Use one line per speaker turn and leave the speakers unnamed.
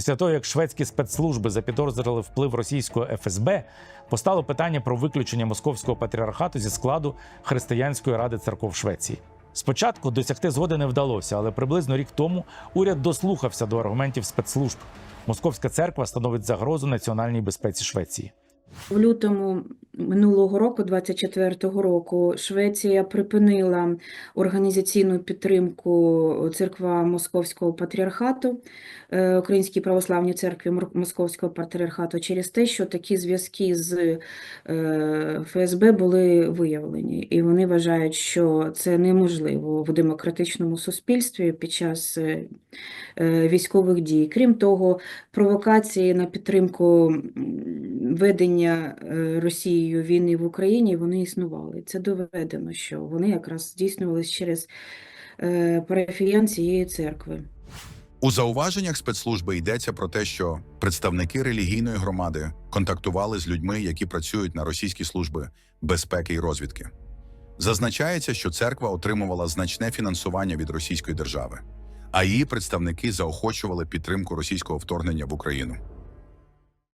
Після того, як шведські спецслужби запідозрили вплив російського ФСБ, постало питання про виключення московського патріархату зі складу Християнської ради церков Швеції. Спочатку досягти згоди не вдалося, але приблизно рік тому уряд дослухався до аргументів спецслужб. Московська церква становить загрозу національній безпеці Швеції.
В лютому минулого року, 24-го року, Швеція припинила організаційну підтримку церква Московського патріархату, е, Українській православній церкві Московського патріархату через те, що такі зв'язки з е, ФСБ були виявлені, і вони вважають, що це неможливо в демократичному суспільстві під час е, військових дій. Крім того, провокації на підтримку ведення е, Росією війни в Україні вони існували. Це доведено, що вони якраз здійснювалися через е, парафіян цієї церкви.
У зауваженнях спецслужби йдеться про те, що представники релігійної громади контактували з людьми, які працюють на російські служби безпеки і розвідки. Зазначається, що церква отримувала значне фінансування від російської держави, а її представники заохочували підтримку російського вторгнення в Україну.